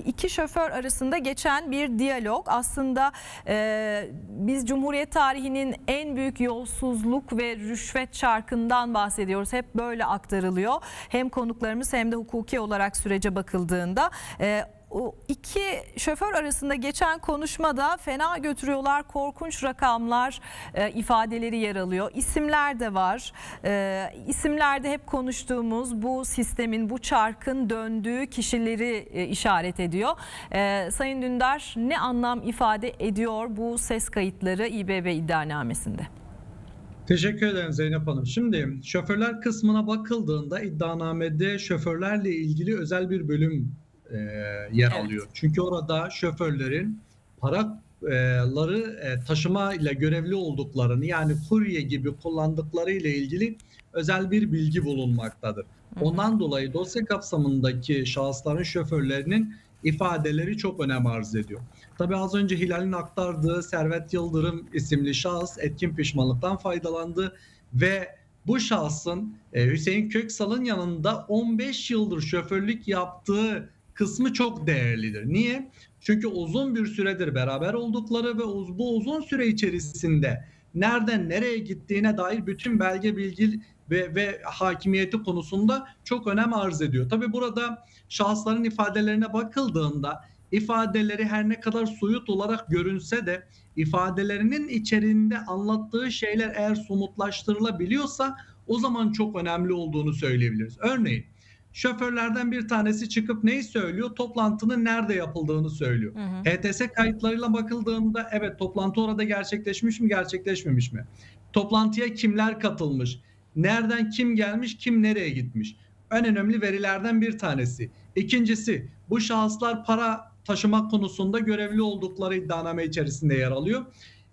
iki şoför arasında geçen bir diyalog. Aslında e, biz Cumhuriyet tarihinin en büyük yolsuzluk ve rüşvet çarkından bahsediyoruz. Hep böyle aktarılıyor. Hem konuklarımız hem de hukuki olarak sürece bakıldığında. E, o iki şoför arasında geçen konuşmada fena götürüyorlar, korkunç rakamlar e, ifadeleri yer alıyor. İsimler de var. E, isimlerde hep konuştuğumuz bu sistemin, bu çarkın döndüğü kişileri e, işaret ediyor. E, Sayın Dündar ne anlam ifade ediyor bu ses kayıtları İBB iddianamesinde? Teşekkür ederim Zeynep Hanım. Şimdi şoförler kısmına bakıldığında iddianamede şoförlerle ilgili özel bir bölüm e, yer Evet. alıyor. Çünkü orada şoförlerin paraları e, taşıma ile görevli olduklarını yani kurye gibi kullandıkları ile ilgili özel bir bilgi bulunmaktadır. hı. Ondan dolayı dosya kapsamındaki şahısların şoförlerinin ifadeleri çok önem arz ediyor. Tabii az önce Hilal'in aktardığı Servet Yıldırım isimli şahıs etkin pişmanlıktan faydalandı ve bu şahsın e, Hüseyin Köksal'ın yanında 15 yıldır şoförlük yaptığı kısmı çok değerlidir. Niye? Çünkü uzun bir süredir beraber oldukları ve bu uzun süre içerisinde nereden nereye gittiğine dair bütün belge bilgi ve, ve hakimiyeti konusunda çok önem arz ediyor. Tabii burada şahısların ifadelerine bakıldığında ifadeleri her ne kadar soyut olarak görünse de ifadelerinin içerisinde anlattığı şeyler eğer somutlaştırılabiliyorsa o zaman çok önemli olduğunu söyleyebiliriz. Örneğin şoförlerden bir tanesi çıkıp neyi söylüyor? Toplantının nerede yapıldığını söylüyor. Hı hı. HTS kayıtlarıyla bakıldığında evet toplantı orada gerçekleşmiş mi gerçekleşmemiş mi? Toplantıya kimler katılmış? Nereden kim gelmiş kim nereye gitmiş? En önemli verilerden bir tanesi. İkincisi bu şahıslar para taşıma konusunda görevli oldukları iddianame içerisinde yer alıyor.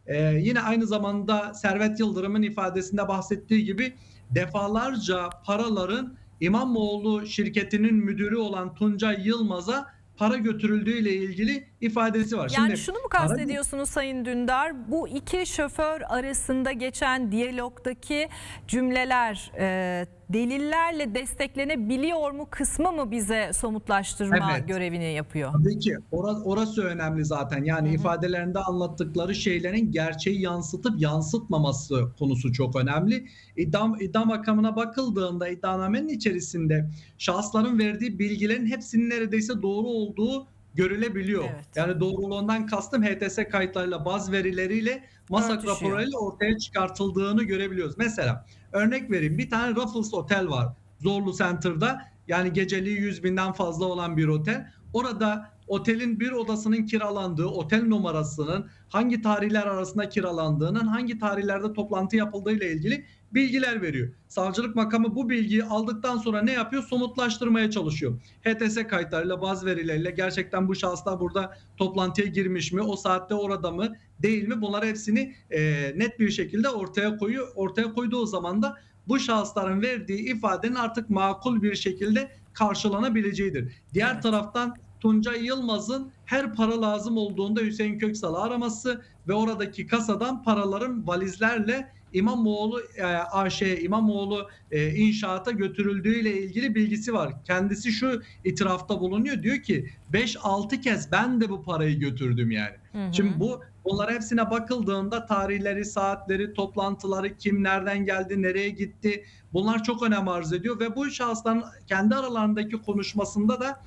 Ee, yine aynı zamanda Servet Yıldırım'ın ifadesinde bahsettiği gibi defalarca paraların İmamoğlu şirketinin müdürü olan Tuncay Yılmaz'a para götürüldüğü ile ilgili ifadesi var. Yani Şimdi şunu mu kastediyorsunuz Sayın Dündar? Bu iki şoför arasında geçen diyalogdaki cümleler e, delillerle desteklenebiliyor mu kısmı mı bize somutlaştırma Evet. görevini yapıyor? Tabii ki Ora- orası önemli zaten. Yani Hı hı. ifadelerinde anlattıkları şeylerin gerçeği yansıtıp yansıtmaması konusu çok önemli. İddia, iddia makamına bakıldığında iddianamenin içerisinde şahısların verdiği bilgilerin hepsinin neredeyse doğru olduğu görülebiliyor. Evet. Yani doğruluğundan kastım HTS kayıtlarıyla baz verileriyle MASAK Örtüşüyor. raporlarıyla ortaya çıkartıldığını görebiliyoruz. Mesela örnek vereyim bir tane Raffles Otel var Zorlu Center'da yani geceliği 100 binden fazla olan bir otel. Orada otelin bir odasının kiralandığı, otel numarasının hangi tarihler arasında kiralandığının, hangi tarihlerde toplantı yapıldığı ile ilgili bilgiler veriyor. Savcılık makamı bu bilgiyi aldıktan sonra ne yapıyor? Somutlaştırmaya çalışıyor. HTS kayıtlarıyla, baz verileriyle gerçekten bu şahıslar burada toplantıya girmiş mi? O saatte orada mı? Değil mi? Bunları hepsini e, net bir şekilde ortaya koyuyor. Ortaya koyduğu zaman da bu şahısların verdiği ifadenin artık makul bir şekilde karşılanabileceğidir. Diğer Evet. taraftan Tuncay Yılmaz'ın her para lazım olduğunda Hüseyin Köksal'ı araması ve oradaki kasadan paraların valizlerle İmamoğlu e, AŞ İmamoğlu e, inşaata götürüldüğüyle ilgili bilgisi var. Kendisi şu itirafta bulunuyor. Diyor ki 5-6 kez ben de bu parayı götürdüm yani. Hı hı. Şimdi bu bunlar hepsine bakıldığında tarihleri, saatleri, toplantıları, kim nereden geldi, nereye gitti bunlar çok önem arz ediyor ve bu şahısların kendi aralarındaki konuşmasında da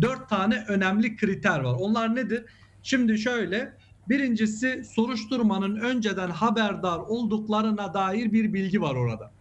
dört tane önemli kriter var. Onlar nedir? Şimdi şöyle birincisi soruşturmanın önceden haberdar olduklarına dair bir bilgi var orada.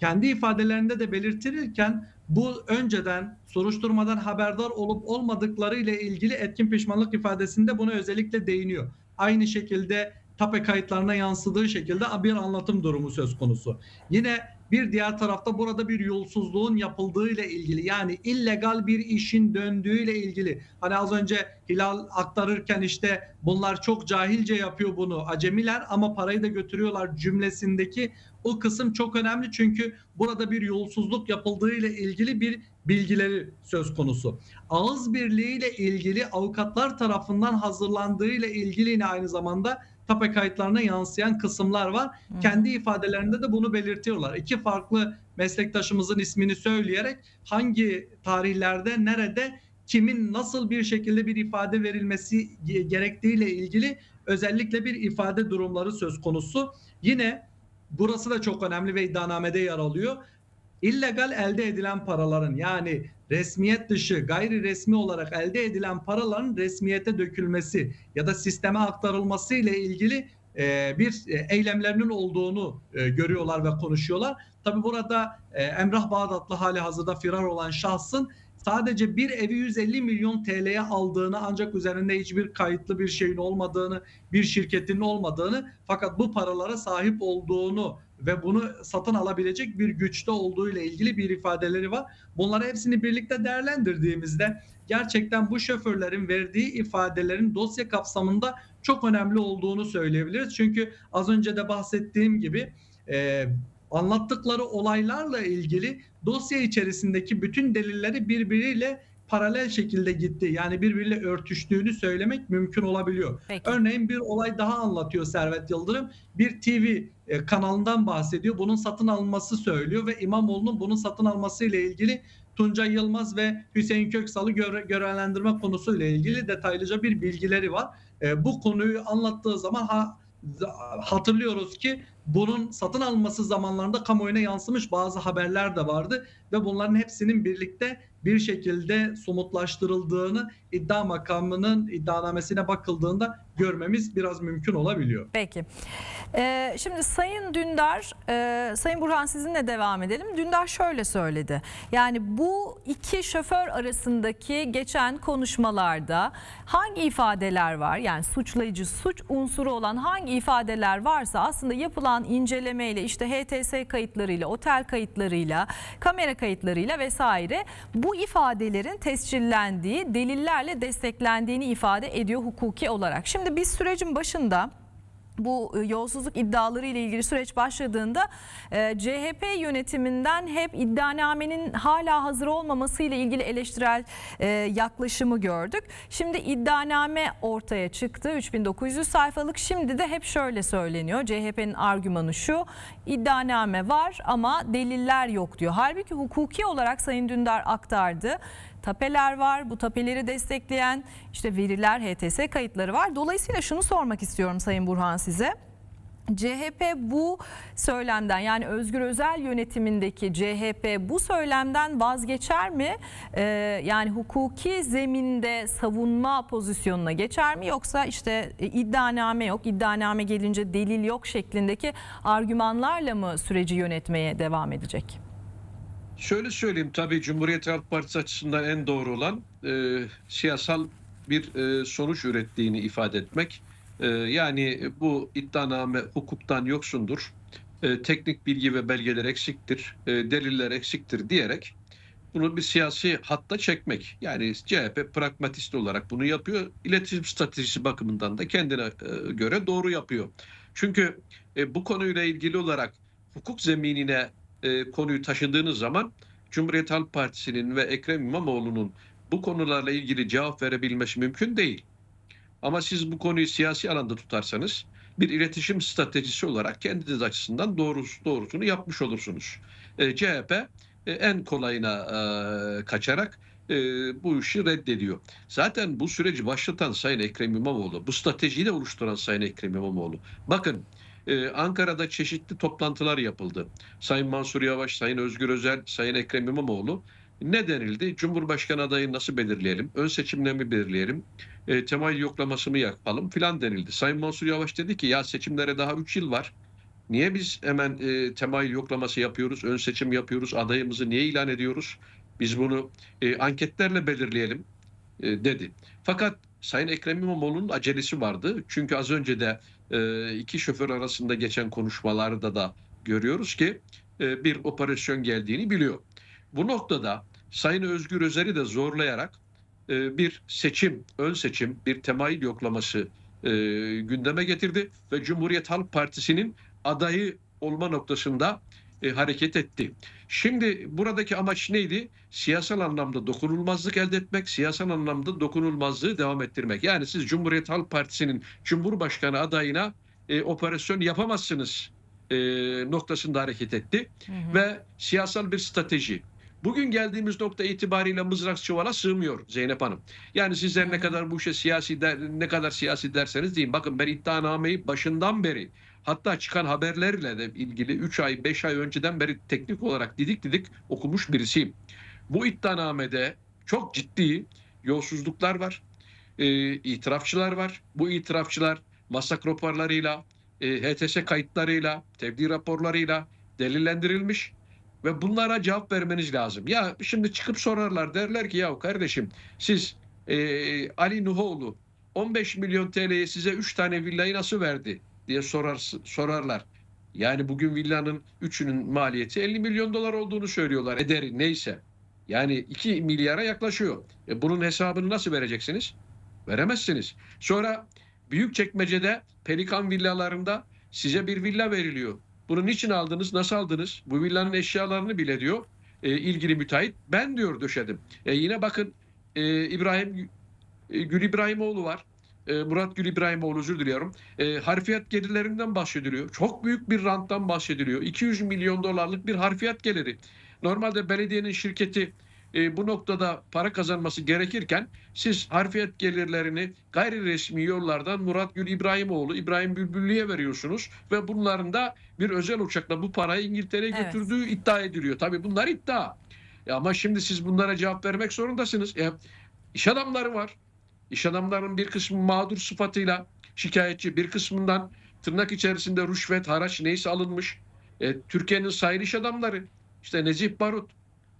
Kendi ifadelerinde de belirtirirken bu önceden soruşturmadan haberdar olup olmadıkları ile ilgili etkin pişmanlık ifadesinde buna özellikle değiniyor. Aynı şekilde tape kayıtlarına yansıdığı şekilde bir anlatım durumu söz konusu. Yine bir diğer tarafta burada bir yolsuzluğun yapıldığı ile ilgili yani illegal bir işin döndüğü ile ilgili hani az önce Hilal aktarırken işte bunlar çok cahilce yapıyor bunu acemiler ama parayı da götürüyorlar cümlesindeki o kısım çok önemli çünkü burada bir yolsuzluk yapıldığı ile ilgili bir bilgileri söz konusu. Ağız birliği ile ilgili avukatlar tarafından hazırlandığı ile ilgili yine aynı zamanda tape kayıtlarına yansıyan kısımlar var. Hı. Kendi ifadelerinde de bunu belirtiyorlar. İki farklı meslektaşımızın ismini söyleyerek hangi tarihlerde nerede kimin nasıl bir şekilde bir ifade verilmesi ge- gerektiğiyle ilgili özellikle bir ifade durumları söz konusu. Yine burası da çok önemli ve iddianamede yer alıyor. İllegal elde edilen paraların yani resmiyet dışı gayri resmi olarak elde edilen paraların resmiyete dökülmesi ya da sisteme aktarılması ile ilgili e, bir e, eylemlerinin olduğunu e, görüyorlar ve konuşuyorlar. Tabi burada Emrah Bağdatlı hali hazırda firar olan şahsın sadece bir evi 150 milyon TL'ye aldığını ancak üzerinde hiçbir kayıtlı bir şeyin olmadığını, bir şirketin olmadığını fakat bu paralara sahip olduğunu ve bunu satın alabilecek bir güçte olduğu ile ilgili bir ifadeleri var. Bunları hepsini birlikte değerlendirdiğimizde gerçekten bu şoförlerin verdiği ifadelerin dosya kapsamında çok önemli olduğunu söyleyebiliriz. Çünkü az önce de bahsettiğim gibi e, anlattıkları olaylarla ilgili dosya içerisindeki bütün delilleri birbiriyle paralel şekilde gitti. Yani birbiriyle örtüştüğünü söylemek mümkün olabiliyor. Peki. Örneğin bir olay daha anlatıyor Servet Yıldırım. Bir TV e, kanalından bahsediyor. Bunun satın alınması söylüyor ve İmamoğlu'nun bunun satın alması ile ilgili Tuncay Yılmaz ve Hüseyin Köksal'ı göre, görevlendirme konusuyla ilgili detaylıca bir bilgileri var. E, bu konuyu anlattığı zaman ha, hatırlıyoruz ki bunun satın alınması zamanlarında kamuoyuna yansımış bazı haberler de vardı ve bunların hepsinin birlikte bir şekilde somutlaştırıldığını iddia makamının iddianamesine bakıldığında görmemiz biraz mümkün olabiliyor. Peki. Ee, şimdi Sayın Dündar, e, Sayın Burhan sizinle devam edelim. Dündar şöyle söyledi. Yani bu iki şoför arasındaki geçen konuşmalarda hangi ifadeler var? Yani suçlayıcı, suç unsuru olan hangi ifadeler varsa aslında yapılan incelemeyle işte HTS kayıtlarıyla, otel kayıtlarıyla, kamera kayıtlarıyla vesaire bu ifadelerin tescillendiği, delillerle desteklendiğini ifade ediyor hukuki olarak. Şimdi biz sürecin başında bu e, yolsuzluk iddiaları ile ilgili süreç başladığında e, CHP yönetiminden hep iddianamenin hala hazır olmaması ile ilgili eleştirel e, yaklaşımı gördük. Şimdi iddianame ortaya çıktı 3900 sayfalık. Şimdi de hep şöyle söyleniyor. CHP'nin argümanı şu. iddianame var ama deliller yok diyor. Halbuki hukuki olarak Sayın Dündar aktardı tapeler var. Bu tapeleri destekleyen işte veriler, HTS kayıtları var. Dolayısıyla şunu sormak istiyorum Sayın Burhan size. CHP bu söylemden yani Özgür Özel yönetimindeki CHP bu söylemden vazgeçer mi? Ee, yani hukuki zeminde savunma pozisyonuna geçer mi? Yoksa işte e, iddianame yok, iddianame gelince delil yok şeklindeki argümanlarla mı süreci yönetmeye devam edecek? Şöyle söyleyeyim tabii Cumhuriyet Halk Partisi açısından en doğru olan e, siyasal bir e, sonuç ürettiğini ifade etmek. E, yani bu iddianame hukuktan yoksundur, e, teknik bilgi ve belgeler eksiktir, e, deliller eksiktir diyerek bunu bir siyasi hatta çekmek. Yani CHP pragmatist olarak bunu yapıyor. İletişim stratejisi bakımından da kendine e, göre doğru yapıyor. Çünkü e, bu konuyla ilgili olarak hukuk zeminine e, konuyu taşıdığınız zaman Cumhuriyet Halk Partisi'nin ve Ekrem İmamoğlu'nun bu konularla ilgili cevap verebilmesi mümkün değil. Ama siz bu konuyu siyasi alanda tutarsanız bir iletişim stratejisi olarak kendiniz açısından doğrusu, doğrusunu yapmış olursunuz. E, CHP e, en kolayına e, kaçarak e, bu işi reddediyor. Zaten bu süreci başlatan Sayın Ekrem İmamoğlu, bu stratejiyi de oluşturan Sayın Ekrem İmamoğlu. Bakın ee, Ankara'da çeşitli toplantılar yapıldı. Sayın Mansur Yavaş, Sayın Özgür Özel, Sayın Ekrem İmamoğlu ne denildi? Cumhurbaşkanı adayını nasıl belirleyelim? Ön seçimle mi belirleyelim? E, temayül yoklaması mı yapalım filan denildi. Sayın Mansur Yavaş dedi ki ya seçimlere daha 3 yıl var. Niye biz hemen e, temayül yoklaması yapıyoruz, ön seçim yapıyoruz, adayımızı niye ilan ediyoruz? Biz bunu e, anketlerle belirleyelim e, dedi. Fakat Sayın Ekrem İmamoğlu'nun acelesi vardı. Çünkü az önce de iki şoför arasında geçen konuşmalarda da görüyoruz ki e, bir operasyon geldiğini biliyor. Bu noktada Sayın Özgür Özel'i de zorlayarak e, bir seçim, ön seçim, bir temayül yoklaması e, gündeme getirdi ve Cumhuriyet Halk Partisi'nin adayı olma noktasında e, hareket etti. Şimdi buradaki amaç neydi? Siyasal anlamda dokunulmazlık elde etmek, siyasal anlamda dokunulmazlığı devam ettirmek. Yani siz Cumhuriyet Halk Partisi'nin Cumhurbaşkanı adayına e, operasyon yapamazsınız e, noktasında hareket etti Hı hı. ve siyasal bir strateji. Bugün geldiğimiz nokta itibariyle mızrak çuvala sığmıyor Zeynep Hanım. Yani sizler ne kadar bu işe siyasi der, ne kadar siyasi derseniz deyin. Bakın ben iddianameyi başından beri hatta çıkan haberlerle de ilgili 3 ay 5 ay önceden beri teknik olarak didik didik okumuş birisiyim. Bu iddianamede çok ciddi yolsuzluklar var. E, itirafçılar var. Bu itirafçılar masak raporlarıyla, e, HTS kayıtlarıyla, tebliğ raporlarıyla delillendirilmiş ve bunlara cevap vermeniz lazım. Ya şimdi çıkıp sorarlar derler ki ya kardeşim siz e, Ali Nuhoğlu 15 milyon TL'ye size 3 tane villayı nasıl verdi diye sorar, sorarlar. Yani bugün villanın üçünün maliyeti 50 milyon dolar olduğunu söylüyorlar. Ederi neyse. Yani 2 milyara yaklaşıyor. E bunun hesabını nasıl vereceksiniz? Veremezsiniz. Sonra Büyükçekmece'de Pelikan villalarında size bir villa veriliyor. Bunu niçin aldınız, nasıl aldınız? Bu villanın eşyalarını bile diyor e, ilgili müteahhit. Ben diyor döşedim. E, yine bakın e, İbrahim e, Gül İbrahimoğlu var. E, Murat Gül İbrahimoğlu özür diliyorum. E, harfiyat gelirlerinden bahsediliyor. Çok büyük bir ranttan bahsediliyor. 200 milyon dolarlık bir harfiyat geliri. Normalde belediyenin şirketi e, bu noktada para kazanması gerekirken siz harfiyat gelirlerini gayri resmi yollardan Murat Gül İbrahimoğlu, İbrahim Bülbüllü'ye veriyorsunuz ve bunların da bir özel uçakla bu parayı İngiltere'ye Evet. götürdüğü iddia ediliyor. Tabii bunlar iddia. Ya ama şimdi siz bunlara cevap vermek zorundasınız. E, iş adamları var. İş adamlarının bir kısmı mağdur sıfatıyla şikayetçi, bir kısmından tırnak içerisinde rüşvet, haraç neyse alınmış. E, Türkiye'nin sayılı iş adamları, işte Necip Barut,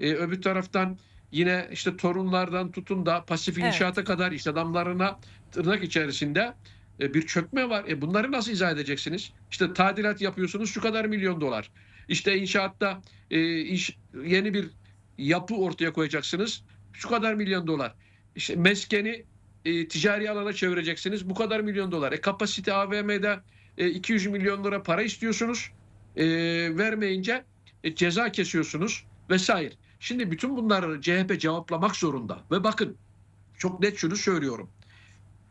e, öbür taraftan yine işte torunlardan tutun da pasif Evet. inşaata kadar iş adamlarına tırnak içerisinde e, bir çökme var. E, bunları nasıl izah edeceksiniz? İşte tadilat yapıyorsunuz şu kadar milyon dolar. İşte inşaatta e, iş, yeni bir yapı ortaya koyacaksınız. Şu kadar milyon dolar. İşte meskeni e, ticari alana çevireceksiniz. Bu kadar milyon dolar. E, kapasite AVM'de e, 200 milyon lira para istiyorsunuz. E, vermeyince e, ceza kesiyorsunuz vesaire. Şimdi bütün bunları CHP cevaplamak zorunda. Ve bakın çok net şunu söylüyorum.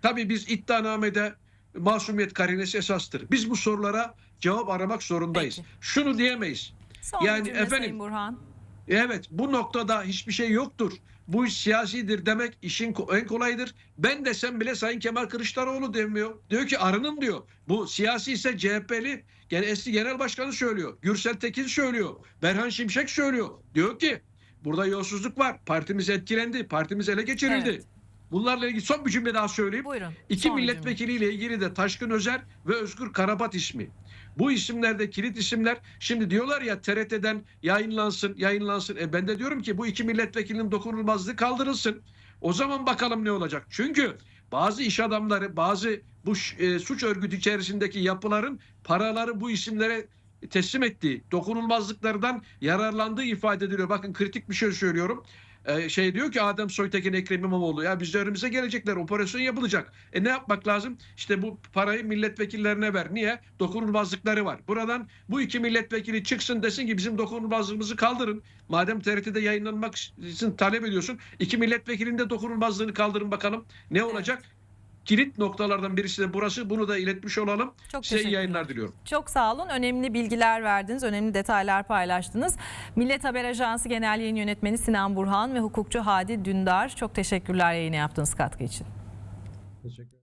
Tabii biz iddianamede masumiyet karinesi esastır. Biz bu sorulara cevap aramak zorundayız. Peki. Şunu diyemeyiz. Son Yani efendim, Burhan. Evet bu noktada hiçbir şey yoktur. Bu iş siyasidir demek işin en kolayıdır. Ben desem bile Sayın Kemal Kılıçdaroğlu demiyor. Diyor ki arının diyor. Bu siyasi ise CHP'li gene eski genel başkanı söylüyor. Gürsel Tekin söylüyor. Berhan Şimşek söylüyor. Diyor ki burada yolsuzluk var. Partimiz etkilendi. Partimiz ele geçirildi. Evet. Bunlarla ilgili son bir cümle daha söyleyeyim. Buyurun. İki cümle. milletvekiliyle ilgili de Taşkın Özer ve Özgür Karabat ismi. Bu isimlerde kilit isimler. Şimdi diyorlar ya TRT'den yayınlansın, yayınlansın. E ben de diyorum ki bu iki milletvekilinin dokunulmazlığı kaldırılsın. O zaman bakalım ne olacak. Çünkü bazı iş adamları, bazı bu e, suç örgütü içerisindeki yapıların paraları bu isimlere teslim ettiği, dokunulmazlıklardan yararlandığı ifade ediliyor. Bakın kritik bir şey söylüyorum. Ee, şey diyor ki Adem Soytekin Ekrem İmamoğlu ya biz önümüze gelecekler operasyon yapılacak. E ne yapmak lazım? İşte bu parayı milletvekillerine ver. Niye? Dokunulmazlıkları var. Buradan bu iki milletvekili çıksın desin ki bizim dokunulmazlığımızı kaldırın. Madem TRT'de yayınlanmak için talep ediyorsun. iki milletvekilinin de dokunulmazlığını kaldırın bakalım. Ne olacak? Kilit noktalardan birisi de burası. Bunu da iletmiş olalım. Çok Size iyi yayınlar diliyorum. Çok sağ olun. Önemli bilgiler verdiniz. Önemli detaylar paylaştınız. Millet Haber Ajansı Genel Yayın Yönetmeni Sinan Burhan ve hukukçu Hadi Dündar çok teşekkürler yayını yaptığınız katkı için. Teşekkür